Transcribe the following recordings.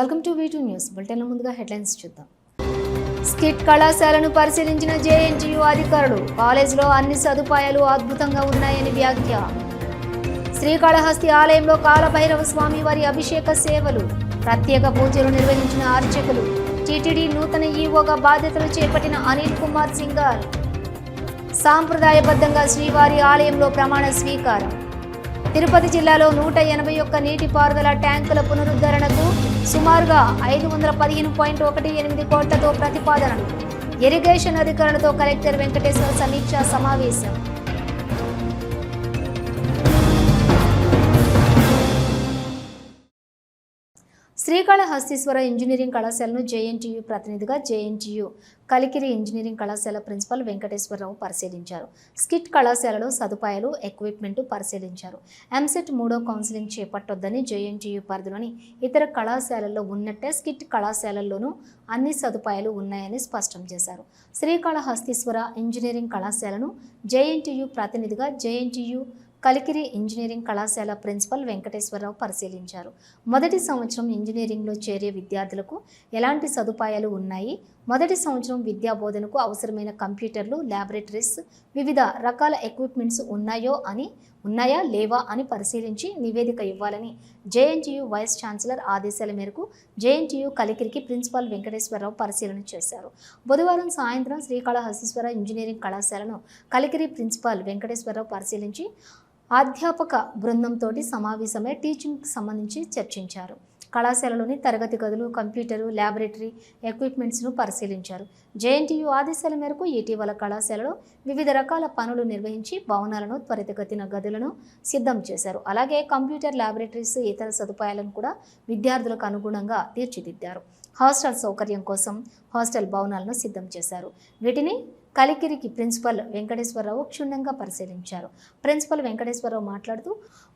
Welcome to V two news బులెటిన్ల ముందుగా headlines చూద్దాం. Skit కళాశాలను పరిశీలించిన జేఎన్టీయూ అధికారులు కాలేజీలో అన్ని సదుపాయాలు అద్భుతంగా ఉన్నాయని వ్యాఖ్య. శ్రీకాళహస్తి ఆలయంలో కాలభైరవ స్వామి వారి అభిషేక సేవలు ప్రత్యేక పూజలు నిర్వహించిన అర్చకులు టీటీడీ నూతన ఈవోగా బాధ్యతలు చేపట్టిన అనిల్ కుమార్ సింగార్ సాంప్రదాయబద్ధంగా శ్రీవారి ఆలయంలో ప్రమాణ స్వీకారం. తిరుపతి జిల్లాలో నూట ఎనభై ఒక్క నీటిపారుదల ట్యాంకుల పునరుద్ధరణకు సుమారుగా ఐదు వందల పదిహేను పాయింట్ ఒకటి ఎనిమిది కోట్లతో ప్రతిపాదనలు. ఇరిగేషన్ అధికారులతో కలెక్టర్ వెంకటేశ్వర సమీక్షా సమావేశం. శ్రీకాళహస్తీశ్వర ఇంజనీరింగ్ కళాశాలను జేఎన్టీయూ ప్రతినిధిగా జేఎన్టీయూ కలికిరి ఇంజనీరింగ్ కళాశాల ప్రిన్సిపల్ వెంకటేశ్వరరావు పరిశీలించారు. స్కిట్ కళాశాలలో సదుపాయాలు ఎక్విప్మెంట్ పరిశీలించారు. ఎంసెట్ మూడో కౌన్సిలింగ్ చేపట్టొద్దని జేఎన్టీయూ పరిధిలోని ఇతర కళాశాలల్లో ఉన్నట్టే స్కిట్ కళాశాలల్లోనూ అన్ని సదుపాయాలు ఉన్నాయని స్పష్టం చేశారు. శ్రీకాళహస్తీశ్వర ఇంజనీరింగ్ కళాశాలను జేఎన్టీయూ ప్రతినిధిగా జేఎన్టీయూ కలికిరి ఇంజనీరింగ్ కళాశాల ప్రిన్సిపల్ వెంకటేశ్వరరావు పరిశీలించారు. మొదటి సంవత్సరం ఇంజనీరింగ్లో చేరే విద్యార్థులకు ఎలాంటి సదుపాయాలు ఉన్నాయి? మొదటి సంవత్సరం విద్యా బోధనకు అవసరమైన కంప్యూటర్లు ల్యాబొరేటరీస్ వివిధ రకాల ఎక్విప్మెంట్స్ ఉన్నాయో అని ఉన్నాయా లేవా అని పరిశీలించి నివేదిక ఇవ్వాలని జేఎన్టీయూ వైస్ ఛాన్సలర్ ఆదేశాల మేరకు జేఎన్టీయూ కలికిరికి ప్రిన్సిపాల్ వెంకటేశ్వరరావు పరిశీలన చేశారు. బుధవారం సాయంత్రం శ్రీకాళహస్తీశ్వర ఇంజనీరింగ్ కళాశాలను కలికిరి ప్రిన్సిపాల్ వెంకటేశ్వరరావు పరిశీలించి అధ్యాపక బృందంతో సమావేశమై టీచింగ్కి సంబంధించి చర్చించారు. కళాశాలలోని తరగతి గదులు కంప్యూటరు ల్యాబొరేటరీ ఎక్విప్మెంట్స్ను పరిశీలించారు. జేఎన్టీయు ఆదేశాల మేరకు ఇటీవల కళాశాలలో వివిధ రకాల పనులు నిర్వహించి భవనాలను త్వరితగతిన గదులను సిద్ధం చేశారు. అలాగే కంప్యూటర్ ల్యాబొరేటరీస్ ఇతర సదుపాయాలను కూడా విద్యార్థులకు అనుగుణంగా తీర్చిదిద్దారు. హాస్టల్ సౌకర్యం కోసం హాస్టల్ భవనాలను సిద్ధం చేశారు. వీటిని కలికిరికి ప్రిన్సిపల్ వెంకటేశ్వరరావు క్షుణ్ణంగా పరిశీలించారు. ప్రిన్సిపల్ వెంకటేశ్వరరావు మాట్లాడుతూ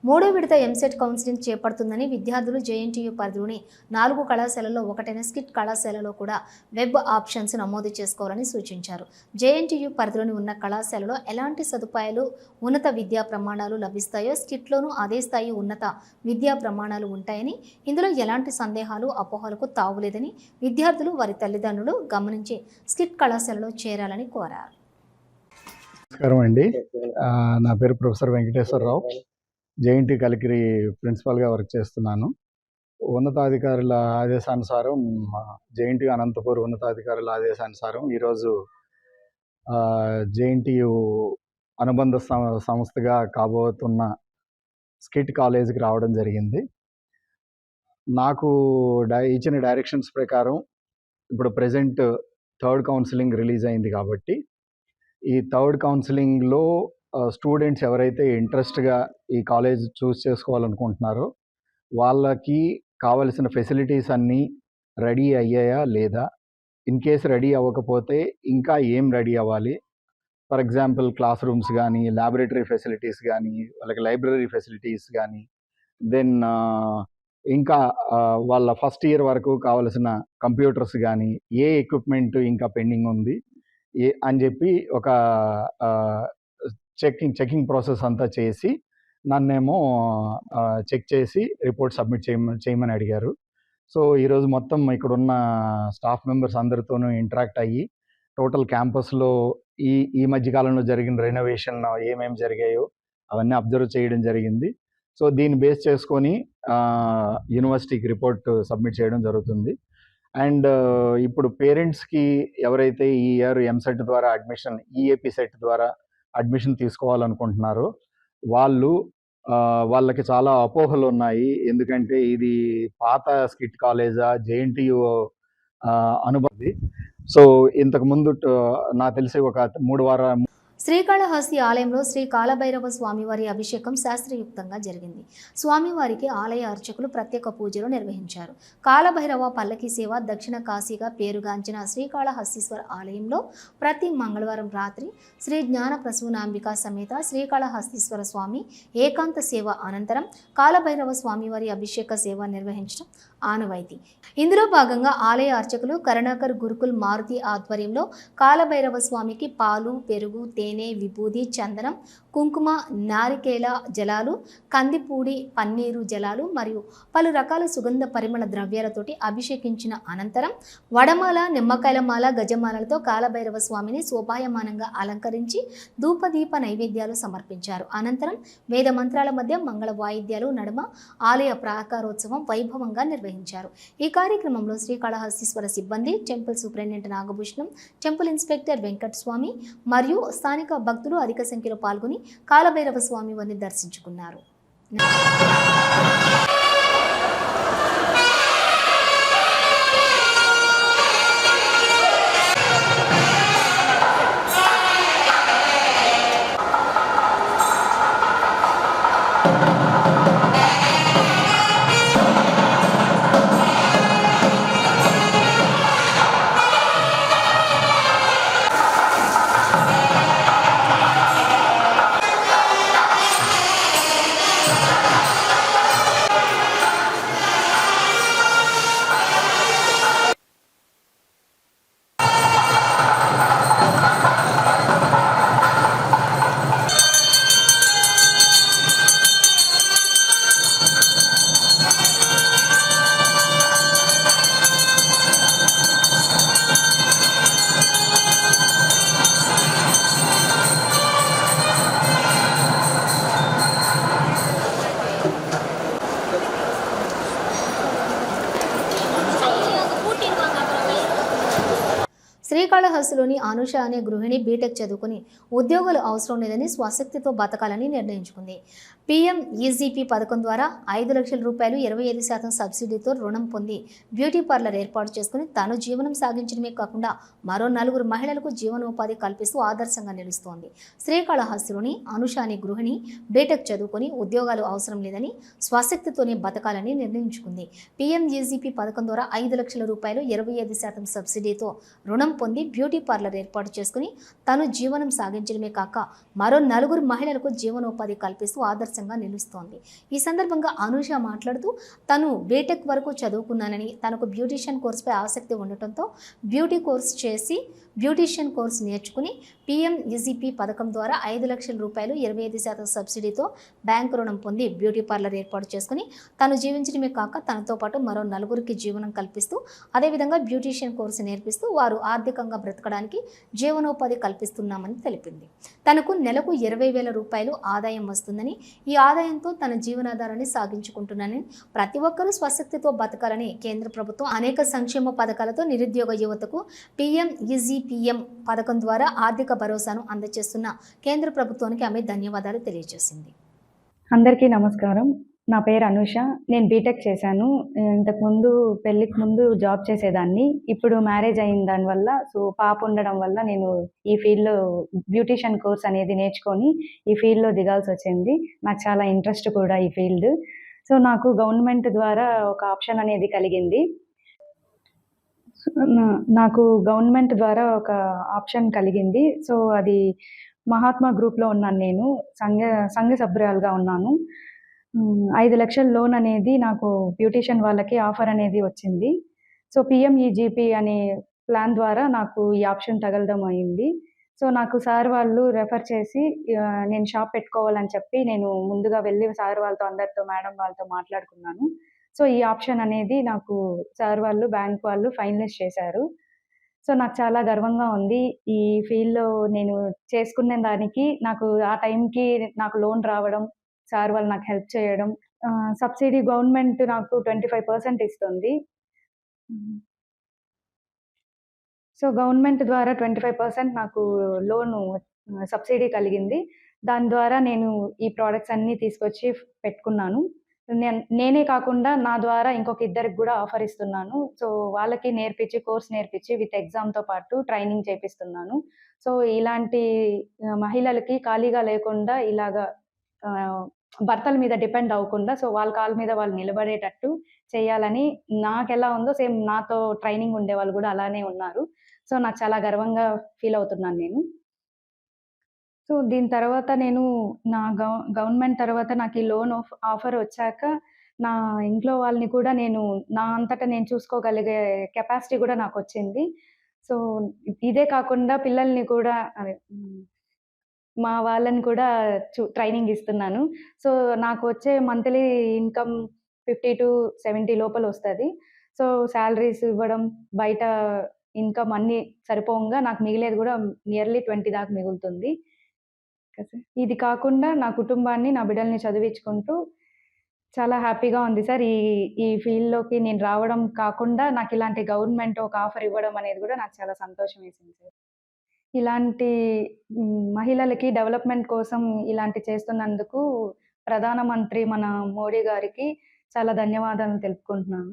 మూడో విడత ఎంసెట్ కౌన్సిలింగ్ చేపడుతుందని విద్యార్థులు జేఎన్టీయూ పరిధిలోని నాలుగు కళాశాలలో ఒకటైన స్కిట్ కళాశాలలో కూడా వెబ్ ఆప్షన్స్ నమోదు చేసుకోవాలని సూచించారు. జేఎన్టీయూ పరిధిలోని ఉన్న కళాశాలలో ఎలాంటి సదుపాయాలు ఉన్నత విద్యా ప్రమాణాలు లభిస్తాయో స్కిట్లోనూ అదే స్థాయి ఉన్నత విద్యా ప్రమాణాలు ఉంటాయని ఇందులో ఎలాంటి సందేహాలు అపోహలకు తావులేదని విద్యార్థులు వారి తల్లిదండ్రులు గమనించి స్కిట్ కళాశాలలో చేరాలని కోరారు. నమస్కారం అండి. నా పేరు ప్రొఫెసర్ వెంకటేశ్వరరావు. జేఎన్టీ కలికిరి ప్రిన్సిపాల్గా వర్క్ చేస్తున్నాను. ఉన్నతాధికారుల ఆదేశానుసారం జేఎన్టీ అనంతపూర్ ఉన్నతాధికారుల ఆదేశానుసారం ఈరోజు జేఎన్టీయు అనుబంధ సం- సంస్థగా కాబోతున్న స్కిట్ కాలేజీకి రావడం జరిగింది. నాకు డై ఇచ్చిన డైరెక్షన్స్ ప్రకారం ఇప్పుడు ప్రజెంట్ థర్డ్ కౌన్సిలింగ్ రిలీజ్ అయింది కాబట్టి ఈ థర్డ్ కౌన్సిలింగ్లో స్టూడెంట్స్ ఎవరైతే ఇంట్రెస్ట్గా ఈ కాలేజ్ చూస్ చేసుకోవాలనుకుంటున్నారో వాళ్ళకి కావలసిన ఫెసిలిటీస్ అన్నీ రెడీ అయ్యాయా లేదా? ఇన్ కేస్ రెడీ అవ్వకపోతే ఇంకా ఏం రెడీ అవ్వాలి? ఫర్ ఎగ్జాంపుల్ క్లాస్ రూమ్స్ కానీ ల్యాబొరేటరీ ఫెసిలిటీస్ కానీ వాళ్ళకి లైబ్రరీ ఫెసిలిటీస్ కానీ దెన్ ఇంకా వాళ్ళ ఫస్ట్ ఇయర్ వరకు కావలసిన కంప్యూటర్స్ కానీ ఏ ఎక్విప్మెంట్ ఇంకా పెండింగ్ ఉంది ఏ అని చెప్పి ఒక చెకింగ్ చెకింగ్ ప్రాసెస్ అంతా చేసి నన్నేమో చెక్ చేసి రిపోర్ట్ సబ్మిట్ చేయమని చేయమని అడిగారు. సో ఈరోజు మొత్తం ఇక్కడ ఉన్న స్టాఫ్ మెంబర్స్ అందరితోనూ ఇంటరాక్ట్ అయ్యి టోటల్ క్యాంపస్లో ఈ ఈ మధ్య కాలంలో జరిగిన రెనోవేషన్ ఏమేమి జరిగాయో అవన్నీ అబ్జర్వ్ చేయడం జరిగింది. సో దీన్ని బేస్ చేసుకొని యూనివర్సిటీకి రిపోర్ట్ సబ్మిట్ చేయడం జరుగుతుంది. అండ్ ఇప్పుడు పేరెంట్స్కి ఎవరైతే ఈ ఇయర్ ఎంసెట్ ద్వారా అడ్మిషన్ ఈఏపీ సెట్ ద్వారా అడ్మిషన్ తీసుకోవాలనుకుంటున్నారో వాళ్ళు వాళ్ళకి చాలా అపోహలు ఉన్నాయి. ఎందుకంటే ఇది పాత స్కిట్ కాలేజా జేఎన్టీయు అనుభవం. సో ఇంతకు ముందు నాకు తెలిసి ఒక మూడు వారం శ్రీకాళహస్తి ఆలయంలో శ్రీ కాలభైరవ స్వామివారి అభిషేకం శాస్త్రయుక్తంగా జరిగింది. స్వామివారికి ఆలయ అర్చకులు ప్రత్యేక పూజలు నిర్వహించారు. కాలభైరవ పల్లకి సేవ దక్షిణ కాశీగా పేరుగాంచిన శ్రీకాళహస్తీశ్వర ఆలయంలో ప్రతి మంగళవారం రాత్రి శ్రీ జ్ఞాన ప్రసూనాంబిక సమేత శ్రీకాళహస్తీశ్వర స్వామి ఏకాంత సేవ అనంతరం కాలభైరవ స్వామివారి అభిషేక సేవ నిర్వహించడం ఆనవాయితీ. ఇందులో భాగంగా ఆలయ అర్చకులు కరుణాకర్ గురుకుల్ మారుతి ఆధ్వర్యంలో కాలభైరవ స్వామికి పాలు పెరుగు తేనె విభూది చందనం కుంకుమ నారికేల జలాలు కందిపూడి పన్నీరు జలాలు మరియు పలు రకాల సుగంధ పరిమళ ద్రవ్యాలతోటి అభిషేకించిన అనంతరం వడమాల నిమ్మకాయల మాల గజమాలలతో కాలభైరవ స్వామిని శోభాయమానంగా అలంకరించి ధూపదీప నైవేద్యాలు సమర్పించారు. అనంతరం వేద మంత్రాల మధ్య మంగళ వాయిద్యాలు నడుమ ఆలయ ప్రాకారోత్సవం వైభవంగా నిర్వహించారు. ఈ కార్యక్రమంలో శ్రీకాళహస్తీశ్వర సిబ్బంది temple superintendent Nagabhushanam temple inspector Venkataswamy మరియు స్థానిక భక్తులు అధిక సంఖ్యలో పాల్గొని కాలభైరవ స్వామి వారిని దర్శించుకున్నారు. శ్రీకాళహస్తిలోని అనుష అనే గృహిణి బీటెక్ చదువుకుని ఉద్యోగాలు అవసరం లేదని స్వశక్తితో బతకాలని నిర్ణయించుకుంది. పీఎం ఈజీపీ పథకం ద్వారా ఐదు లక్షల రూపాయలు ఇరవై ఐదు శాతం సబ్సిడీతో రుణం పొంది బ్యూటీ పార్లర్ ఏర్పాటు చేసుకుని తాను జీవనం సాగించడమే కాకుండా మరో నలుగురు మహిళలకు జీవనోపాధి కల్పిస్తూ ఆదర్శంగా నిలుస్తోంది. శ్రీకాళహస్తిలోని అనుషాని గృహిణి బీటెక్ చదువుకొని ఉద్యోగాలు అవసరం లేదని స్వశక్తితోనే బతకాలని నిర్ణయించుకుంది. పీఎం ఈజీపీ పథకం ద్వారా ఐదు లక్షల రూపాయలు ఇరవై ఐదు శాతం సబ్సిడీతో రుణం పొంది బ్యూటీ పార్లర్ ఏర్పాటు చేసుకుని తను జీవనం సాగించడమే కాక మరో నలుగురు మహిళలకు జీవనోపాధి కల్పిస్తూ ఆదర్శ ఆదర్శంగా నిలుస్తోంది. ఈ సందర్భంగా అనూష మాట్లాడుతూ తను బీటెక్ వరకు చదువుకున్నానని తనకు బ్యూటీషియన్ కోర్సుపై ఆసక్తి ఉండటంతో బ్యూటీ కోర్స్ చేసి బ్యూటీషియన్ కోర్స్ నేర్చుకుని పిఎం ఈజీపీ పథకం ద్వారా ఐదు లక్షల రూపాయలు ఇరవై ఐదు శాతం సబ్సిడీతో బ్యాంకు రుణం పొంది బ్యూటీ పార్లర్ ఏర్పాటు చేసుకుని తను జీవించడమే కాక తనతో పాటు మరో నలుగురికి జీవనం కల్పిస్తూ అదేవిధంగా బ్యూటీషియన్ కోర్సు నేర్పిస్తూ వారు ఆర్థికంగా బ్రతకడానికి జీవనోపాధి కల్పిస్తున్నామని తెలిపింది. తనకు నెలకు ఇరవై వేల రూపాయలు ఆదాయం వస్తుందని ఈ ఆదాయంతో తన జీవనాధారాన్ని సాగించుకుంటున్నానని ప్రతి ఒక్కరూ స్వశక్తితో బతకాలని కేంద్ర ప్రభుత్వం అనేక సంక్షేమ పథకాలతో నిరుద్యోగ యువతకు పీఎం ఈజీపీఎం పథకం ద్వారా ఆర్థిక భరోసాను అందజేస్తున్న కేంద్ర ప్రభుత్వానికి ఆమె ధన్యవాదాలు తెలియజేసింది. అందరికీ నమస్కారం. నా పేరు అనుష. నేను బీటెక్ చేశాను. ఇంతకుముందు పెళ్ళికి ముందు జాబ్ చేసేదాన్ని. ఇప్పుడు మ్యారేజ్ అయిన దానివల్ల సో పాప ఉండడం వల్ల నేను ఈ ఫీల్డ్లో బ్యూటీషియన్ కోర్స్ అనేది నేర్చుకొని ఈ ఫీల్డ్లో దిగాల్సి వచ్చింది. నాకు చాలా ఇంట్రెస్ట్ కూడా ఈ ఫీల్డ్. సో నాకు గవర్నమెంట్ ద్వారా ఒక ఆప్షన్ అనేది కలిగింది. నా- నాకు గవర్నమెంట్ ద్వారా ఒక ఆప్షన్ కలిగింది. సో అది మహాత్మా గ్రూప్లో ఉన్నాను నేను. సంఘ సంఘ సభ్యురాలుగా ఉన్నాను. ఐదు లక్షల లోన్ అనేది నాకు బ్యూటీషియన్ వాళ్ళకి ఆఫర్ అనేది వచ్చింది. సో పిఎంఈజీపీ అనే ప్లాన్ ద్వారా నాకు ఈ ఆప్షన్ తగలడం అయింది. సో నాకు సార్ వాళ్ళు రెఫర్ చేసి నేను షాప్ పెట్టుకోవాలని చెప్పి నేను ముందుగా వెళ్ళి సార్ వాళ్ళతో అందరితో మేడం వాళ్ళతో మాట్లాడుకున్నాను. సో ఈ ఆప్షన్ అనేది నాకు సార్ వాళ్ళు బ్యాంక్ వాళ్ళు ఫైనలైజ్ చేశారు. సో నాకు చాలా గర్వంగా ఉంది. ఈ ఫీల్డ్లో నేను చేసుకునే దానికి నాకు ఆ టైంకి నాకు లోన్ రావడం సార్ వాళ్ళు నాకు హెల్ప్ చేయడం సబ్సిడీ గవర్నమెంట్ నాకు ట్వంటీ ఫైవ్ పర్సెంట్ ఇస్తుంది. సో గవర్నమెంట్ ద్వారా ట్వంటీ ఫైవ్ పర్సెంట్ నాకు లోను సబ్సిడీ కలిగింది. దాని ద్వారా నేను ఈ ప్రోడక్ట్స్ అన్నీ తీసుకొచ్చి పెట్టుకున్నాను. నేను నేనే కాకుండా నా ద్వారా ఇంకొక ఇద్దరికి కూడా ఆఫర్ ఇస్తున్నాను. సో వాళ్ళకి నేర్పించి కోర్స్ నేర్పించి విత్ ఎగ్జామ్తో పాటు ట్రైనింగ్ చేపిస్తున్నాను. సో ఇలాంటి మహిళలకి ఖాళీగా లేకుండా ఇలాగా భర్తల మీద డిపెండ్ అవ్వకుండా సో వాళ్ళ కాళ్ళ మీద వాళ్ళు నిలబడేటట్టు చేయాలని నాకు ఎలా ఉందో సేమ్ నాతో ట్రైనింగ్ ఉండే వాళ్ళు కూడా అలానే ఉన్నారు. సో నాకు చాలా గర్వంగా ఫీల్ అవుతున్నాను నేను. సో దీని తర్వాత నేను నా గవ గవర్నమెంట్ తర్వాత నాకు ఈ లోన్ ఆఫర్ వచ్చాక నా ఇంట్లో వాళ్ళని కూడా నేను నా అంతటా నేను చూసుకోగలిగే కెపాసిటీ కూడా నాకు వచ్చింది. సో ఇదే కాకుండా పిల్లల్ని కూడా మా వాళ్ళని కూడా చు ట్రైనింగ్ ఇస్తున్నాను. సో, నాకు వచ్చే మంత్లీ ఇన్‌కమ్ 50-70 లోపల వస్తది. సో, సాలరీస్ ఇవ్వడం, బయట ఇన్‌కమ్ అన్నీ సరిపోంగా నాకు మిగిలేది గూడా నియర్లీ 20 దాకా మిగులుతుంది. ఇది కాకుండా నా కుటుంబాన్ని, నా బిడ్డల్ని చదివించుకుంటూ చాలా హ్యాపీగా ఉంది సార్. ఈ ఈ ఫీల్డ్‌లోకి నేను రావడం కాకుండా నాకిలాంటి గవర్నమెంట్ ఒక ఆఫర్ ఇవ్వడం అనేది గూడా నాకు చాలా సంతోషం వేసింది సార్. ఇలాంటి మహిళలకి డెవలప్‌మెంట్ కోసం ఇలాంటి చేస్తున్నందుకు ప్రధానమంత్రి మన మోడీ గారికి చాలా ధన్యవాదాలు తెలుపుకుంటున్నాను.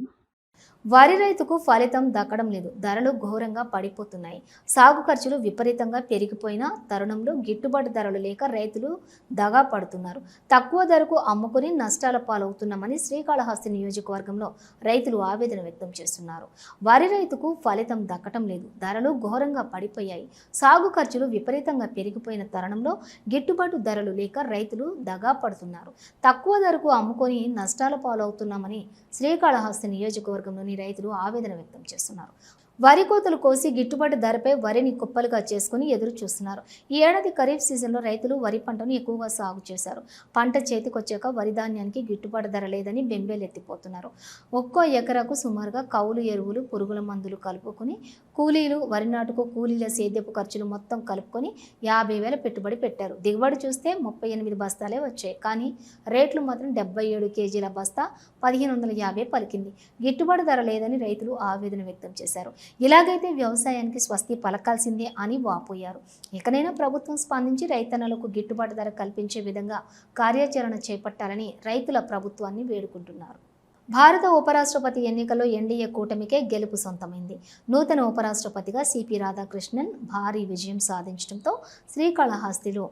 వరి రైతుకు ఫలితం దక్కడం లేదు. ధరలు ఘోరంగా పడిపోతున్నాయి. సాగు ఖర్చులు విపరీతంగా పెరిగిపోయిన తరుణంలో గిట్టుబాటు ధరలు లేక రైతులు దగా పడుతున్నారు. తక్కువ ధరకు అమ్ముకుని నష్టాల పాలవుతున్నామని శ్రీకాళహస్తి నియోజకవర్గంలో రైతులు ఆవేదన వ్యక్తం చేస్తున్నారు. వరి రైతుకు ఫలితం దక్కటం లేదు. ధరలు ఘోరంగా పడిపోయాయి. సాగు ఖర్చులు విపరీతంగా పెరిగిపోయిన తరుణంలో గిట్టుబాటు ధరలు లేక రైతులు దగా పడుతున్నారు. తక్కువ ధరకు అమ్ముకొని నష్టాల పాలవుతున్నామని శ్రీకాళహస్తి నియోజకవర్గంలోని రైతులు ఆవేదన వ్యక్తం చేస్తున్నారు. వరి కోతలు కోసి గిట్టుబాటు ధరపై వరిని కుప్పలుగా చేసుకుని ఎదురు చూస్తున్నారు. ఈ ఏడాది ఖరీఫ్ సీజన్లో రైతులు వరి పంటను ఎక్కువగా సాగు చేశారు. పంట చేతికొచ్చాక వరి ధాన్యానికి గిట్టుబాటు ధర లేదని బెంబేలెత్తిపోతున్నారు ఒక్కో ఎకరాకు సుమారుగా కౌలు ఎరువులు పురుగుల మందులు కలుపుకొని కూలీలు వరి నాటుకు కూలీల సేద్యపు ఖర్చులు మొత్తం కలుపుకొని యాభై వేల పెట్టుబడి పెట్టారు. దిగుబడి చూస్తే ముప్పై ఎనిమిది బస్తాలే వచ్చాయి. కానీ రేట్లు మాత్రం డెబ్బై ఏడు కేజీల బస్తా పదిహేను వందల యాభై పలికింది. గిట్టుబాటు ధర లేదని రైతులు ఆవేదన వ్యక్తం చేశారు. ఇలాగైతే వ్యవసాయానికి స్వస్తి పలకాల్సిందే అని వాపోయారు. ఇకనైనా ప్రభుత్వం స్పందించి రైతన్నలకు గిట్టుబాటు ధర కల్పించే విధంగా కార్యాచరణ చేపట్టాలని రైతుల ప్రభుత్వాన్ని వేడుకుంటున్నారు. భారత ఉపరాష్ట్రపతి ఎన్నికల్లో ఎన్డీఏ కూటమికే గెలుపు సొంతమైంది. నూతన ఉపరాష్ట్రపతిగా సిపి రాధాకృష్ణన్ భారీ విజయం సాధించడంతో శ్రీకాళహస్తిలో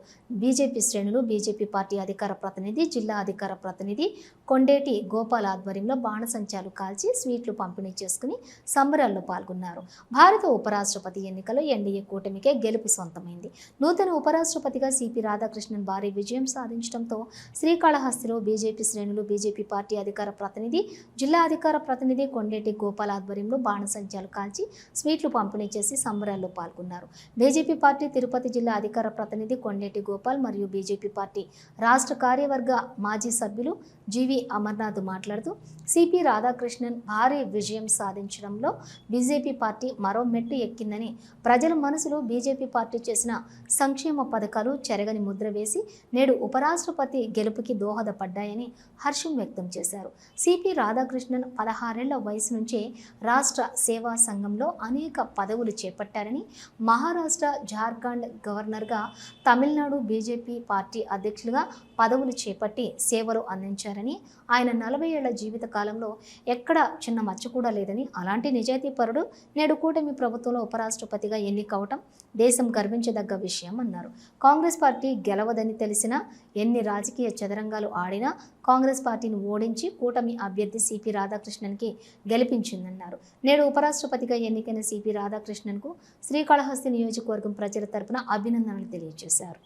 బీజేపీ శ్రేణులు బీజేపీ పార్టీ అధికార ప్రతినిధి జిల్లా అధికార ప్రతినిధి కొండేటి గోపాల్ ఆధ్వర్యంలో బాణసంచాలు కాల్చి స్వీట్లు పంపిణీ చేసుకుని సంబరాల్లో పాల్గొన్నారు. భారత ఉపరాష్ట్రపతి ఎన్నికల్లో ఎన్డీఏ కూటమికే గెలుపు సొంతమైంది. నూతన ఉపరాష్ట్రపతిగా సిపి రాధాకృష్ణన్ భారీ విజయం సాధించడంతో శ్రీకాళహస్తిలో బీజేపీ శ్రేణులు బీజేపీ పార్టీ అధికార ప్రతినిధి జిల్లా అధికార ప్రతినిధి కొండేటి గోపాల్ ఆధ్వర్యంలో బాణసంచాలు కాల్చి స్వీట్లు పంపిణీ చేసి సంబరాల్లో పాల్గొన్నారు. బీజేపీ పార్టీ తిరుపతి జిల్లా అధికార ప్రతినిధి కొండేటి గోపాల్ మరియు బీజేపీ పార్టీ రాష్ట్ర కార్యవర్గ మాజీ సభ్యులు జీవి అమర్నాథ్ మాట్లాడుతూ సిపి రాధాకృష్ణన్ భారీ విజయం సాధించడంలో బీజేపీ పార్టీ మరో మెట్టు ఎక్కిందని ప్రజల మనసులో బీజేపీ పార్టీ చేసిన సంక్షేమ పథకాలు చెరగని ముద్ర వేసి నేడు ఉపరాష్ట్రపతి గెలుపుకి దోహదపడ్డాయని హర్షం వ్యక్తం చేశారు. సిపి రాధాకృష్ణన్ పదహారేళ్ళ వయసు నుంచే రాష్ట్ర సేవా సంఘంలో అనేక పదవులు చేపట్టారని మహారాష్ట్ర జార్ఖండ్ గవర్నర్గా తమిళనాడు బీజేపీ పార్టీ అధ్యక్షులుగా పదవులు చేపట్టి సేవలు అందించారని ఆయన నలభై ఏళ్ళ జీవిత కాలంలో ఎక్కడ చిన్న మచ్చ కూడా లేదని అలాంటి నిజాయితీపరుడు నేడు కూటమి ప్రభుత్వంలో ఉపరాష్ట్రపతిగా ఎన్నికవటం దేశం గర్వించదగ్గ విషయం అన్నారు. కాంగ్రెస్ పార్టీ గెలవదని తెలిసినా ఎన్ని రాజకీయ చదరంగాలు ఆడినా కాంగ్రెస్ పార్టీని ఓడించి కూటమి అభ్యర్థి సిపి రాధాకృష్ణన్కి గెలిపించిందన్నారు. నేడు ఉపరాష్ట్రపతిగా ఎన్నికైన సిపి రాధాకృష్ణన్కు శ్రీకాళహస్తి నియోజకవర్గం ప్రజల తరపున అభినందనలు తెలియజేశారు.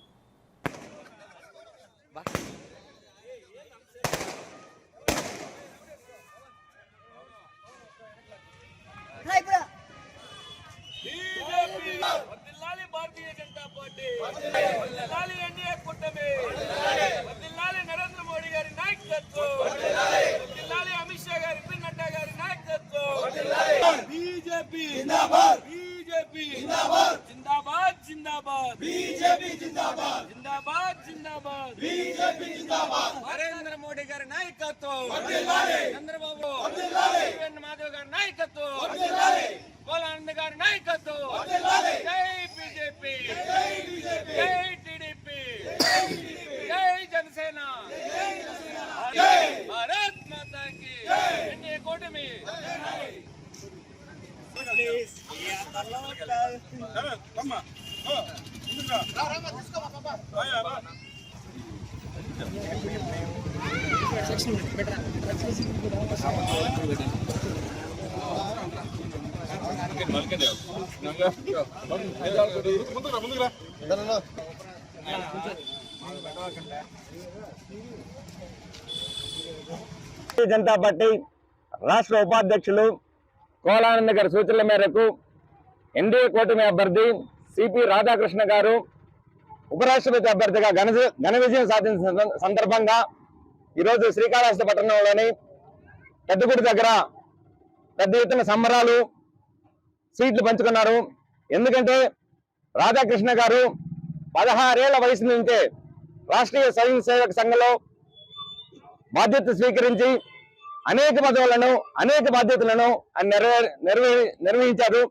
భారతీయ జనతా పార్టీ. వర్ధిల్లాలి ఎన్డీఏ కూటమి వర్ధిల్లాలి నరేంద్ర మోడీ గారి నాయకత్వం. అమిత్ షా గారి పి నడ్డా గారి నాయకత్వం బీజేపీ జిందాబాద్ బీజేపీ జిందాబాద్ జిందాబాద్ జిందాబాద్ బీజేపీ జిందాబాద్ జిందాబాద్ జిందాబాద్ బీజేపీ జిందాబాద్ నరేంద్ర మోడీ గారి నాయకత్వం. చంద్రబాబు వర్ధిల్లాలి మాధవ్ గారి నాయకత్వం వర్ధిల్లాలి కోలానంద్ గారి నాయకత్వం జై బీజేపీ జై టీడీపీ జై జనసేన భారత్ మాతా కి ఎన్డీఏ కూటమి భారతీయ జనతా పార్టీ రాష్ట్ర ఉపాధ్యక్షులు కోలానంద గారి సూచనల మేరకు ఎన్డీఏ కూటమి అభ్యర్థి సిపి రాధాకృష్ణ గారు ఉపరాష్ట్రపతి అభ్యర్థిగా ఘన ఘన విజయం సాధించిన సందర్భంగా ఈరోజు శ్రీకాళహస్తి పట్టణంలోని పెద్దగుడి దగ్గర పెద్ద ఎత్తున సంబరాలు సీట్లు పంచుకున్నారు. ఎందుకంటే రాధాకృష్ణ గారు పదహారేళ్ళ వయసు నుంచే రాష్ట్రీయ స్వయం సేవక సంఘంలో బాధ్యత స్వీకరించి అనేక పదవులను అనేక బాధ్యతలను ఆయన నెరవే నిర్వహించారు.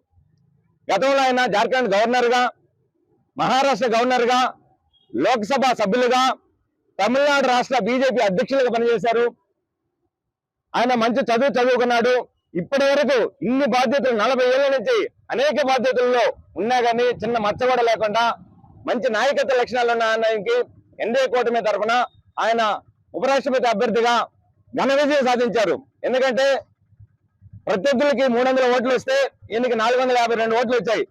గతంలో ఆయన జార్ఖండ్ గవర్నర్గా మహారాష్ట్ర గవర్నర్గా లోక్సభ సభ్యులుగా తమిళనాడు రాష్ట్ర బీజేపీ అధ్యక్షులుగా పనిచేశారు. ఆయన మంచి చదువు చదువుకున్నాడు. ఇప్పటి వరకు ఇన్ని బాధ్యతలు నలభై ఏళ్ళ నుంచి అనేక బాధ్యతల్లో ఉన్నా కానీ చిన్న మచ్చ కూడా లేకుండా మంచి నాయకత్వ లక్షణాలు ఉన్న ఆయనకి ఎన్డీఏ కూటమి తరఫున ఆయన ఉపరాష్ట్రపతి అభ్యర్థిగా ఘన విజయం సాధించారు. ఎందుకంటే ప్రత్యర్థులకి మూడు వందల ఓట్లు వస్తే ఈయనకి నాలుగు వందల యాభై రెండు ఓట్లు వచ్చాయి.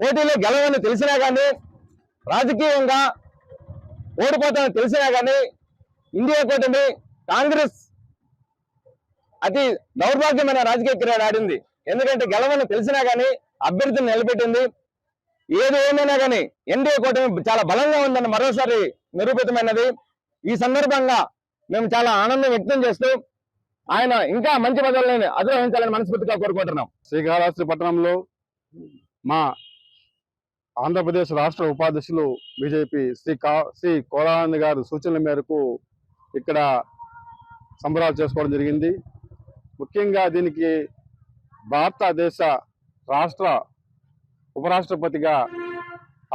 పోటీలో గెలవని తెలిసినా కానీ రాజకీయంగా ఓడిపోతామని తెలిసినా కానీ ఇండియా కూటమి కాంగ్రెస్ అతి దౌర్భాగ్యమైన రాజకీయ క్రీడ ఆడింది. ఎందుకంటే గెలవని తెలిసినా కానీ అభ్యర్థిని నిలబెట్టింది ఏది ఏమైనా కానీ ఎన్డీఏ కూటమి చాలా బలంగా ఉందని మరోసారి నిరూపితమైనది. ఈ సందర్భంగా మేము చాలా ఆనందం వ్యక్తం చేస్తూ ఆయన ఇంకా మంచి పదవులను అధిరోహించాలని మనస్ఫూర్తిగా కోరుకుంటున్నాం. శ్రీకాళహస్తి పట్టణంలో మా ఆంధ్రప్రదేశ్ రాష్ట్ర ఉపాధ్యక్షులు బీజేపీ శ్రీ కా శ్రీ కోలానంద్ గారి సూచనల మేరకు ఇక్కడ సంబరాలు చేసుకోవడం జరిగింది. ముఖ్యంగా దీనికి భారతదేశ రాష్ట్ర ఉపరాష్ట్రపతిగా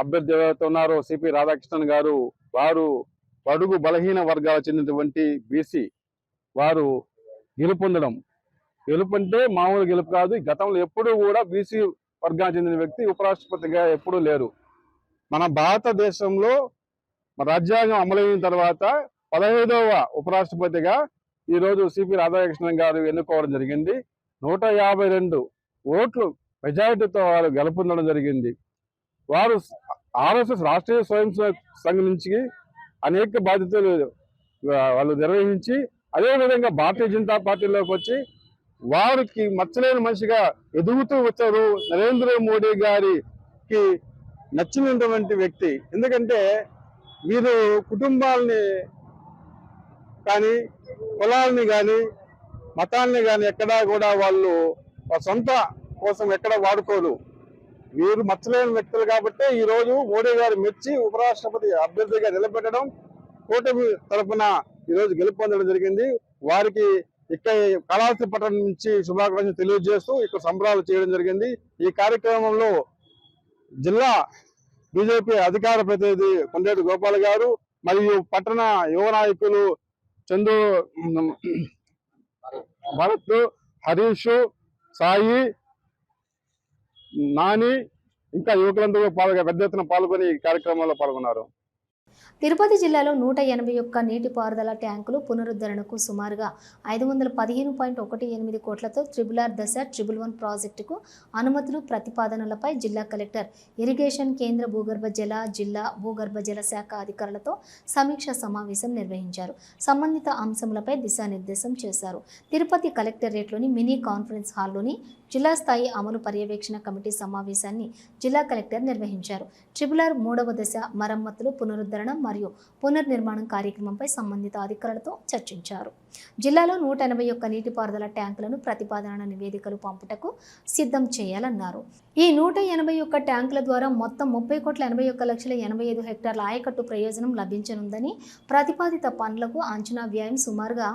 అభ్యర్థి ఎవరైతే ఉన్నారో సిపి రాధాకృష్ణన్ గారు వారు పడుగు బలహీన వర్గాలకు చెందినటువంటి బీసీ వారు గెలుపొందడం. గెలుపు అంటే మామూలు గెలుపు కాదు గతంలో ఎప్పుడూ కూడా బీసీ వర్గానికి చెందిన వ్యక్తి ఉపరాష్ట్రపతిగా ఎప్పుడూ లేరు. మన భారతదేశంలో మన రాజ్యాంగం అమలైన తర్వాత పదహైదవ ఉపరాష్ట్రపతిగా ఈరోజు సిపి రాధాకృష్ణన్ గారు ఎన్నుకోవడం జరిగింది. నూట యాభై రెండు ఓట్లు మెజారిటీతో వారు గెలుపొందడం జరిగింది. వారు ఆర్ఎస్ఎస్ రాష్ట్రీయ స్వయం సంఘం నుంచి అనేక బాధ్యతలు వాళ్ళు నిర్వహించి అదేవిధంగా భారతీయ జనతా పార్టీలోకి వచ్చి వారికి మచ్చలేని మనిషిగా ఎదుగుతూ వచ్చారు నరేంద్ర మోడీ గారికి నచ్చినటువంటి వ్యక్తి. ఎందుకంటే వీరు కుటుంబాలని కానీ కులాలని కానీ మతాన్ని కానీ ఎక్కడా కూడా వాళ్ళు సొంత కోసం ఎక్కడ వాడుకోరు వీరు మచ్చలేని వ్యక్తులు కాబట్టి ఈరోజు మోడీ గారు మెచ్చి ఉపరాష్ట్రపతి అభ్యర్థిగా నిలబెట్టడం కూటమి తరఫున ఈ రోజు గెలుపొందడం జరిగింది. వారికి ఇక్కడ కళావతి పట్టణం నుంచి శుభాకాంక్షలు తెలియజేస్తూ ఇక్కడ సంబరాలు చేయడం జరిగింది. ఈ కార్యక్రమంలో జిల్లా బీజేపీ అధికార ప్రతినిధి కొండేటి గోపాల్ గారు మరియు పట్టణ యువ నాయకులు చందు భరత్ హరీష్ సాయి నాని ఇంకా యువకులందరూ పాల్గొ పెద్ద ఎత్తున పాల్గొని ఈ కార్యక్రమంలో పాల్గొన్నారు. తిరుపతి జిల్లాలో నూట ఎనభై ఒక్క నీటిపారుదల ట్యాంకులు పునరుద్ధరణకు సుమారుగా ఐదు వందల పదిహేను పాయింట్ ఒకటి ఎనిమిది కోట్లతో ట్రిబుల్ ఆర్ దశ ట్రిబుల్ వన్ ప్రాజెక్టుకు అనుమతులు ప్రతిపాదనలపై జిల్లా కలెక్టర్ ఇరిగేషన్ కేంద్ర భూగర్భ జల జిల్లా భూగర్భ జల శాఖ అధికారులతో సమీక్ష సమావేశం నిర్వహించారు. సంబంధిత అంశములపై దిశానిర్దేశం చేశారు. తిరుపతి కలెక్టరేట్లోని మినీ కాన్ఫరెన్స్ హాల్లోని జిల్లా స్థాయి అమలు పర్యవేక్షణ కమిటీ సమావేశాన్ని జిల్లా కలెక్టర్ నిర్వహించారు. ట్రిబులర్ మూడవ దశ మరమ్మతులు పునరుద్ధరణ మరియు పునర్నిర్మాణం కార్యక్రమంపై సంబంధిత అధికారులతో చర్చించారు. జిల్లాలో నూట ఎనభై ఒక్క నీటిపారుదల ట్యాంకులను ప్రతిపాదన నివేదికలు పంపుటకు సిద్ధం చేయాలన్నారు. ఈ నూట ఎనభై ఒక్క ట్యాంకుల ద్వారా మొత్తం ముప్పై కోట్ల ఎనభై ఒక్క లక్షల ఎనభై ఐదు హెక్టార్ల ఆయకట్టు ప్రయోజనం లభించనుందని ప్రతిపాదిత పనులకు అంచనా వ్యయం సుమారుగా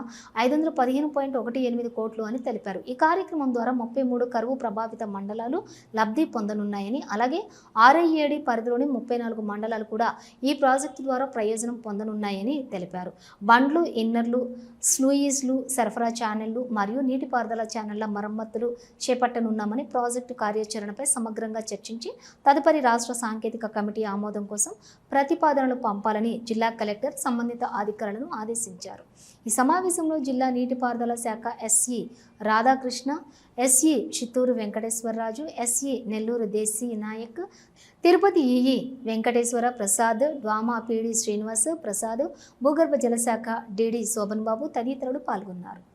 ఐదు వందల పదిహేను పాయింట్ ఒకటి ఎనిమిది కోట్లు అని తెలిపారు. ఈ కార్యక్రమం ద్వారా ముప్పై మూడు కరువు ప్రభావిత మండలాలు లబ్ధి పొందనున్నాయని అలాగే ఆర్ఐఏడి పరిధిలోని ముప్పై నాలుగు మండలాలు కూడా ఈ ప్రాజెక్టు ద్వారా ప్రయోజనం పొందనున్నాయని తెలిపారు. బండ్లు ఇన్నర్లు స్లూయిజ్లు సరఫరా ఛానళ్ళు మరియు నీటిపారుదల ఛానళ్ళ మరమ్మతులు చేపట్టనున్నామని ప్రాజెక్టు కార్యాచరణపై సమగ్రంగా చర్చించి తదుపరి రాష్ట్ర సాంకేతిక కమిటీ ఆమోదం కోసం ప్రతిపాదనలు పంపాలని జిల్లా కలెక్టర్ సంబంధిత అధికారులను ఆదేశించారు. ఈ సమావేశంలో జిల్లా నీటిపారుదల శాఖ SE Radhakrishna SE Chittoor Venkateswararaju SE Nellore Desi Naik Tirupati EE Venkateswara Prasad DWAMA PD Srinivas Prasad భూగర్భ జలశాఖ డిడి శోభన్ బాబు తదితరులు పాల్గొన్నారు.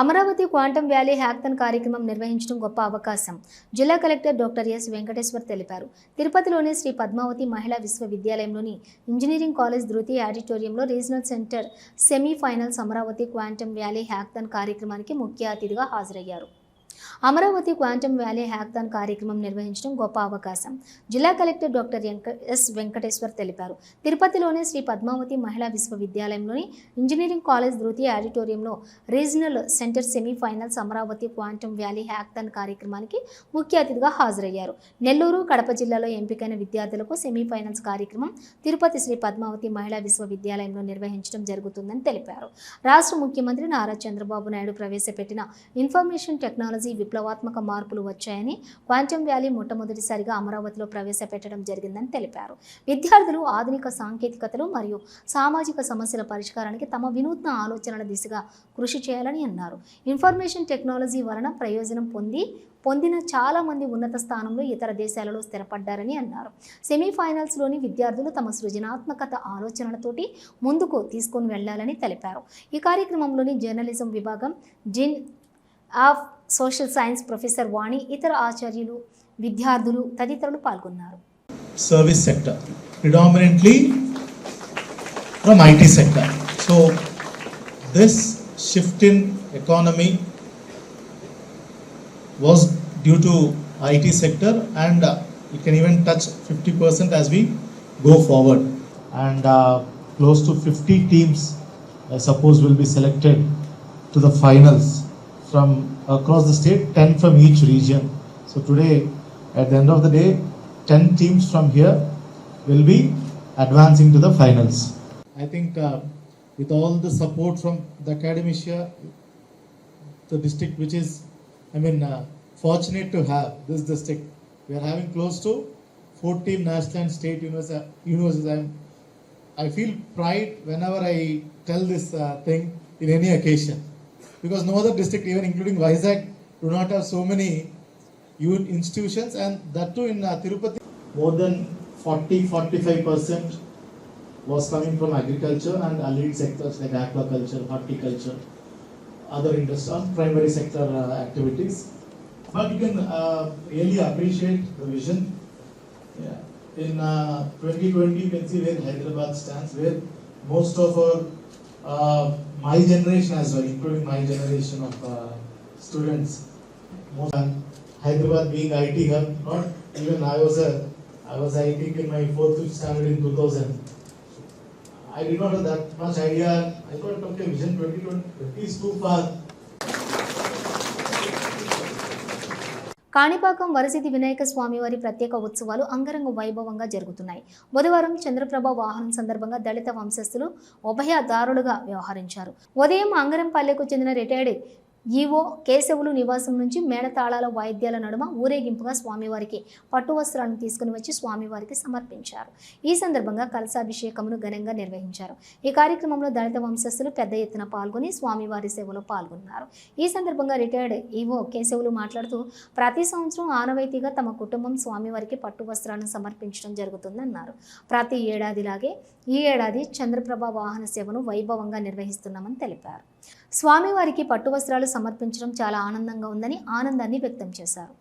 అమరావతి క్వాంటమ్ వ్యాలీ హ్యాక్థన్ కార్యక్రమం నిర్వహించడం గొప్ప అవకాశం జిల్లా కలెక్టర్ డాక్టర్ ఎస్ వెంకటేశ్వర్ తెలిపారు. తిరుపతిలోని శ్రీ పద్మావతి మహిళా విశ్వవిద్యాలయంలోని ఇంజనీరింగ్ కాలేజ్ ధృతి ఆడిటోరియంలో regional centre semifinals Amaravati quantum valley hackathon కార్యక్రమానికి ముఖ్య అతిథిగా హాజరయ్యారు. అమరావతి క్వాంటమ్ వ్యాలీ హ్యాక్థాన్ కార్యక్రమం నిర్వహించడం గొప్ప అవకాశం. జిల్లా కలెక్టర్ డాక్టర్ ఎస్ వెంకటేశ్వర్ తెలిపారు. తిరుపతిలోని శ్రీ పద్మావతి మహిళా విశ్వవిద్యాలయంలోని ఇంజనీరింగ్ కాలేజ్ ధృతి ఆడిటోరియంలో regional centre semifinals Amaravati quantum valley hackathon కార్యక్రమానికి ముఖ్య అతిథిగా హాజరయ్యారు. నెల్లూరు కడప జిల్లాలో ఎంపికైన విద్యార్థులకు సెమీఫైనల్స్ కార్యక్రమం తిరుపతి శ్రీ పద్మావతి మహిళా విశ్వవిద్యాలయంలో నిర్వహించడం జరుగుతుందని తెలిపారు. రాష్ట్ర ముఖ్యమంత్రి నారా చంద్రబాబు నాయుడు ప్రవేశపెట్టిన ఇన్ఫర్మేషన్ టెక్నాలజీ విప్లవాత్మక మార్పులు వచ్చాయని క్వాంటమ్ వ్యాలీ మొట్టమొదటిసారిగా అమరావతిలో ప్రవేశపెట్టడం జరిగిందని తెలిపారు. విద్యార్థులు ఆధునిక సాంకేతికతలు మరియు సామాజిక సమస్యల పరిష్కారానికి తమ వినూత్న ఆలోచనల దిశగా కృషి చేయాలని అన్నారు. ఇన్ఫర్మేషన్ టెక్నాలజీ వలన ప్రయోజనం పొంది పొందిన చాలా మంది ఉన్నత స్థానంలో ఇతర దేశాలలో స్థిరపడ్డారని అన్నారు. సెమీఫైనల్స్లోని విద్యార్థులు తమ సృజనాత్మకత ఆలోచనలతోటి ముందుకు తీసుకొని వెళ్ళాలని తెలిపారు. ఈ కార్యక్రమంలోని జర్నలిజం విభాగం జిన్ of social science professor Vani ఇతర ఆచార్యులు విద్యార్థులు తదితరులు పాల్గొన్నారు. Service sector predominantly from IT sector so this shift in economy was due to IT sector and you can even touch fifty percent as we go forward and close to fifty teams I suppose will be selected to the finals from across the state, 10 from each region. So today, at the end of the day, 10 teams from here will be advancing to the finals. I think uh, with all the support from the Academia, the district which is, I mean, uh, fortunate to have this district. We are having close to 14 national and state universities. I'm, I feel pride whenever I tell this uh, thing in any occasion. Because no other district, even including Vizag, do not have so many institutions and that too in uh, Tirupati. More than 40 45% was coming from agriculture and allied sectors like aquaculture, horticulture, other industries, primary sector uh, activities. But you can uh, really appreciate the vision. Yeah. In uh, 2020, you can see where Hyderabad stands, where most of our, uh, my generation as well, including my generation of uh, students, Hyderabad being IT hub, not even I was a, I was I think in my fourth, standard in 2000. I did not have that much idea. I thought, okay, Vision 2020 is too far. Kanipakam Varasiddhi Vinayaka Swami వారి ప్రత్యేక ఉత్సవాలు అంగరంగ వైభవంగా జరుగుతున్నాయి. బుధవారం చంద్రప్రభ వాహనం సందర్భంగా దళిత వంశస్థులు ఉభయదారులుగా వ్యవహరించారు. ఉదయం అంగరంపల్లెకు చెందిన రిటైర్డ్ ఈవో కేశవులు నివాసం నుంచి మేళతాళాల వాయిద్యాల నడుమ ఊరేగింపుగా స్వామివారికి పట్టు వస్త్రాలను తీసుకుని వచ్చి స్వామివారికి సమర్పించారు. ఈ సందర్భంగా కలసాభిషేకమును ఘనంగా నిర్వహించారు. ఈ కార్యక్రమంలో దళిత వంశస్థులు పెద్ద ఎత్తున పాల్గొని స్వామివారి సేవలో పాల్గొన్నారు. ఈ సందర్భంగా రిటైర్డ్ ఈవో కేశవులు మాట్లాడుతూ ప్రతి సంవత్సరం ఆనవాయితీగా తమ కుటుంబం స్వామివారికి పట్టు వస్త్రాలను సమర్పించడం జరుగుతుందన్నారు. ప్రతి ఏడాదిలాగే ఈ ఏడాది చంద్రప్రభ వాహన సేవను వైభవంగా నిర్వహిస్తున్నామని తెలిపారు. స్వామివారికి పట్టు వస్త్రాలు సమర్పించడం చాలా ఆనందంగా ఉందని ఆనందాన్ని వ్యక్తం చేశారు.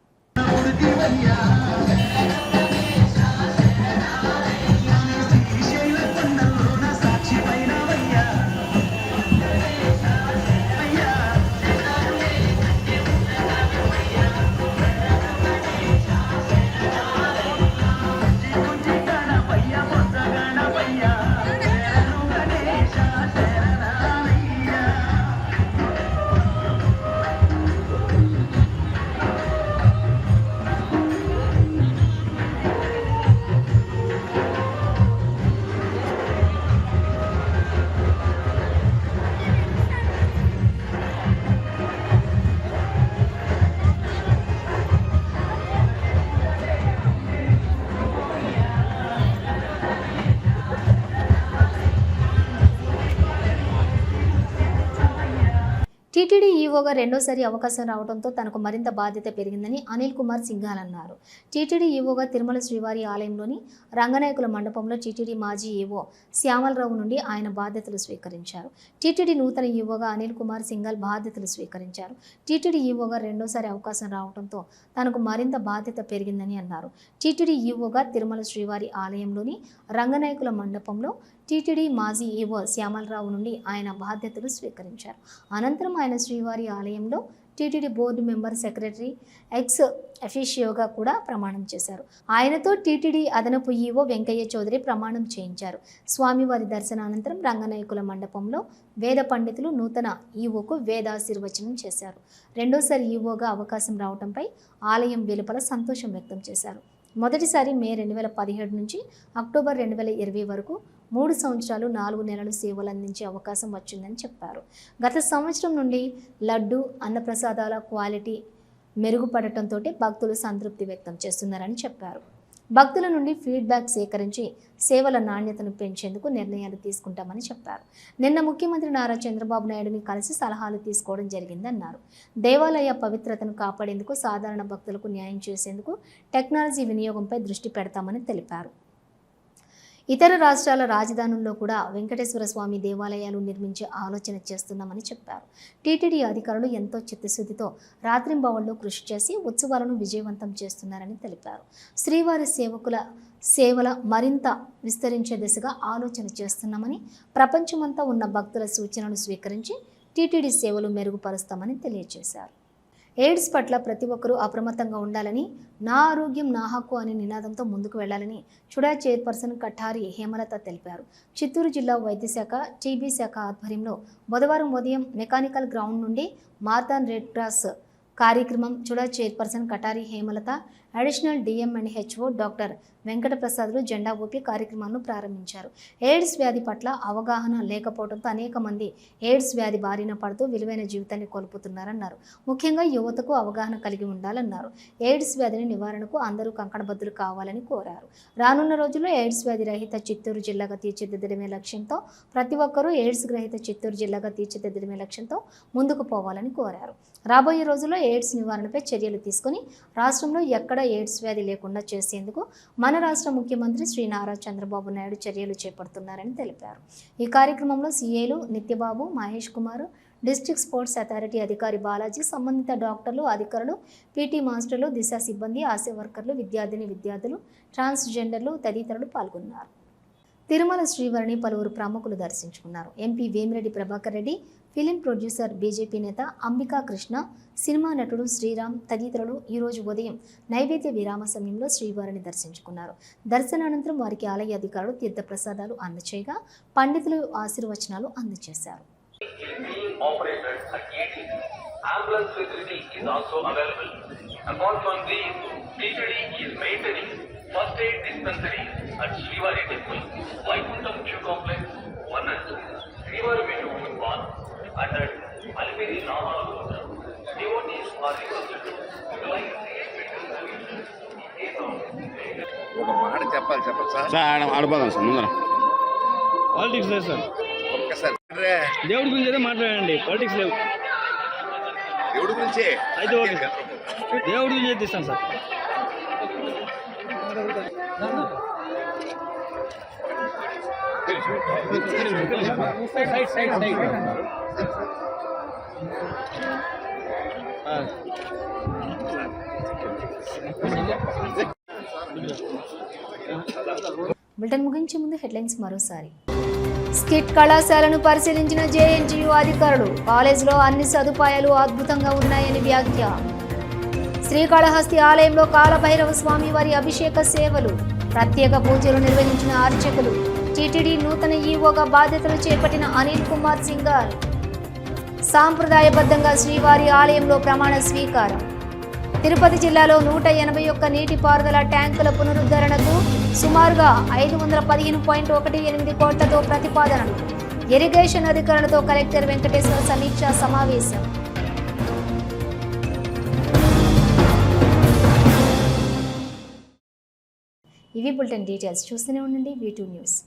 పోగా రెండోసారి అవకాశం రావడంతో తనకు మరింత బాధ్యత పెరిగిందని అనిల్ కుమార్ సింఘాల్ అన్నారు. టీటీడీ ఈవోగా తిరుమల శ్రీవారి ఆలయంలోని రంగనాయకుల మండపంలో టీటీడీ మాజీ ఈవో శ్యామలరావు నుండి ఆయన బాధ్యతలు స్వీకరించారు. టీటీడీ నూతన ఈవోగా అనిల్ కుమార్ సింఘాల్ బాధ్యతలు స్వీకరించారు. టీటీడీ ఈవోగా రెండోసారి అవకాశం రావడంతో తనకు మరింత బాధ్యత పెరిగిందని అన్నారు. టీటీడీ ఈవోగా తిరుమల శ్రీవారి ఆలయంలోని రంగనాయకుల మండపంలో టీటీడీ మాజీ ఏవో శ్యామలరావు నుండి ఆయన బాధ్యతలు స్వీకరించారు. అనంతరం ఆయన శ్రీవారి ఆలయంలో TTD board member secretary ex అఫీషియోగా కూడా ప్రమాణం చేశారు. ఆయనతో టీటీడీ అదనపు ఈవో వెంకయ్య చౌదరి ప్రమాణం చేయించారు. స్వామివారి దర్శనానంతరం రంగనాయకుల మండపంలో వేద పండితులు నూతన ఈవోకు వేదాశీర్వచనం చేశారు. రెండోసారి ఈవోగా అవకాశం రావడంపై ఆలయం వెలుపల సంతోషం వ్యక్తం చేశారు. మొదటిసారి మే రెండు వేల పదిహేడు నుంచి అక్టోబర్ రెండు వేల ఇరవై వరకు మూడు సంవత్సరాలు నాలుగు నెలలు సేవలు అందించే అవకాశం వచ్చిందని చెప్పారు. గత సంవత్సరం నుండి లడ్డు అన్నప్రసాదాల క్వాలిటీ మెరుగుపడటంతో భక్తులు సంతృప్తి వ్యక్తం చేస్తున్నారని చెప్పారు. భక్తుల నుండి ఫీడ్బ్యాక్ సేకరించి సేవల నాణ్యతను పెంచేందుకు నిర్ణయాలు తీసుకుంటామని చెప్పారు. నిన్న ముఖ్యమంత్రి నారా చంద్రబాబు నాయుడుని కలిసి సలహాలు తీసుకోవడం జరిగిందన్నారు. దేవాలయ పవిత్రతను కాపాడేందుకు సాధారణ భక్తులకు న్యాయం చేసేందుకు టెక్నాలజీ వినియోగంపై దృష్టి పెడతామని తెలిపారు. ఇతర రాష్ట్రాల రాజధానుల్లో కూడా వెంకటేశ్వర స్వామి దేవాలయాలు నిర్మించే ఆలోచన చేస్తున్నామని చెప్పారు. టీటీడీ అధికారులు ఎంతో చిత్తశుద్ధితో రాత్రింబవళ్ళు కృషి చేసి ఉత్సవాలను విజయవంతం చేస్తున్నారని తెలిపారు. శ్రీవారి సేవకుల సేవల మరింత విస్తరించే దిశగా ఆలోచన చేస్తున్నామని ప్రపంచమంతా ఉన్న భక్తుల సూచనలు స్వీకరించి టీటీడీ సేవలు మెరుగుపరుస్తామని తెలియజేశారు. ఎయిడ్స్ పట్ల ప్రతి ఒక్కరూ అప్రమత్తంగా ఉండాలని నా ఆరోగ్యం నా హక్కు అనే నినాదంతో ముందుకు వెళ్ళాలని చుడా చైర్పర్సన్ కఠారి హేమలత తెలిపారు. చిత్తూరు జిల్లా వైద్య శాఖ టీబీ శాఖ ఆధ్వర్యంలో బుధవారం ఉదయం మెకానికల్ గ్రౌండ్ నుండి మార్తాన్ రెడ్ క్రాస్ కార్యక్రమం CHUDA chairperson Katari Hemalatha additional DM and HO doctor వెంకటప్రసాద్లు జెండా ఊపి కార్యక్రమాలను ప్రారంభించారు. ఎయిడ్స్ వ్యాధి పట్ల అవగాహన లేకపోవడంతో అనేక మంది ఎయిడ్స్ వ్యాధి బారిన పడుతూ విలువైన జీవితాన్ని కోల్పోతున్నారన్నారు. ముఖ్యంగా యువతకు అవగాహన కలిగి ఉండాలన్నారు. ఎయిడ్స్ వ్యాధిని నివారణకు అందరూ కంకణబద్దులు కావాలని కోరారు. రానున్న రోజుల్లో ఎయిడ్స్ వ్యాధి రహిత చిత్తూరు జిల్లాగా తీర్చిదిద్దడమే లక్ష్యంతో ప్రతి ఒక్కరూ ఎయిడ్స్ గ్రహిత చిత్తూరు జిల్లాగా తీర్చిదిద్దడమే లక్ష్యంతో ముందుకు పోవాలని కోరారు. రాబోయే రోజుల్లో ఎయిడ్స్ నివారణపై చర్యలు తీసుకుని రాష్ట్రంలో ఎక్కడ ఎయిడ్స్ వ్యాధి లేకుండా చేసేందుకు మన రాష్ట్ర ముఖ్యమంత్రి శ్రీ నారా చంద్రబాబు నాయుడు చర్యలు చేపడుతున్నారని తెలిపారు. ఈ కార్యక్రమంలో సీఏలు Nityababu Mahesh Kumar district sports authority అధికారి బాలాజీ సంబంధిత డాక్టర్లు అధికారులు పీటీ మాస్టర్లు దిశ సిబ్బంది ఆశా వర్కర్లు విద్యార్థిని విద్యార్థులు ట్రాన్స్జెండర్లు తదితరులు పాల్గొన్నారు. తిరుమల శ్రీవారిని పలువురు ప్రముఖులు దర్శించుకున్నారు. MP Vemireddy Prabhakar Reddy film producer BJP నేత అంబికా కృష్ణ సినిమా నటుడు శ్రీరామ్ తదితరులు ఈరోజు ఉదయం నైవేద్య విరామ సమయంలో శ్రీవారిని దర్శించుకున్నారు. దర్శనానంతరం వారికి ఆలయ అధికారులు తీర్థప్రసాదాలు అందచేయగా పండితులు ఆశీర్వచనాలు అందజేశారు Of ఒక మాట చెప్పాలి చెప్పచ్చా సార్. ఆడిపోదాం సార్ ముందర. పాలిటిక్స్ లేదు సార్. ఒక్కసారి. రే, దేవుడి గురించి అయితే మాట్లాడండి. పాలిటిక్స్ లేవు. దేవుడి గురించి? అయితే ఓకే సార్. దేవుడి గురించి అయితే ఇస్తాను సార్. బులెటిన్ ముగించే ముందు హెడ్లైన్స్ మరోసారి. స్కిట్ కళాశాలను పరిశీలించిన జేఎన్టీయూ అధికారులు కాలేజీలో అన్ని సదుపాయాలు అద్భుతంగా ఉన్నాయని వ్యాఖ్య. శ్రీకాళహస్తి ఆలయంలో కాలభైరవ స్వామి వారి అభిషేక సేవలు ప్రత్యేక పూజలు నిర్వహించిన అర్చకులు టీటీడీ నూతన ఈవోగా బాధ్యతలు చేపట్టిన అనిల్ కుమార్ సింగార్. సాంప్రదాయబద్ధంగా శ్రీవారి ఆలయంలో ప్రమాణ స్వీకారం. తిరుపతి జిల్లాలో నూట ఎనభై ఒక్క నీటిపారుదల ట్యాంకుల పునరుద్ధరణకు సుమారుగా ఐదు వందల పదిహేను పాయింట్ ఒకటి ఎనిమిది కోట్లతో ప్రతిపాదనలు ఇరిగేషన్ అధికారులతో కలెక్టర్ వెంకటేశ్వర సమీక్ష సమావేశం. ఇవి బులెటిన్ డీటెయిల్స్. చూస్తూనే ఉండండి. V two news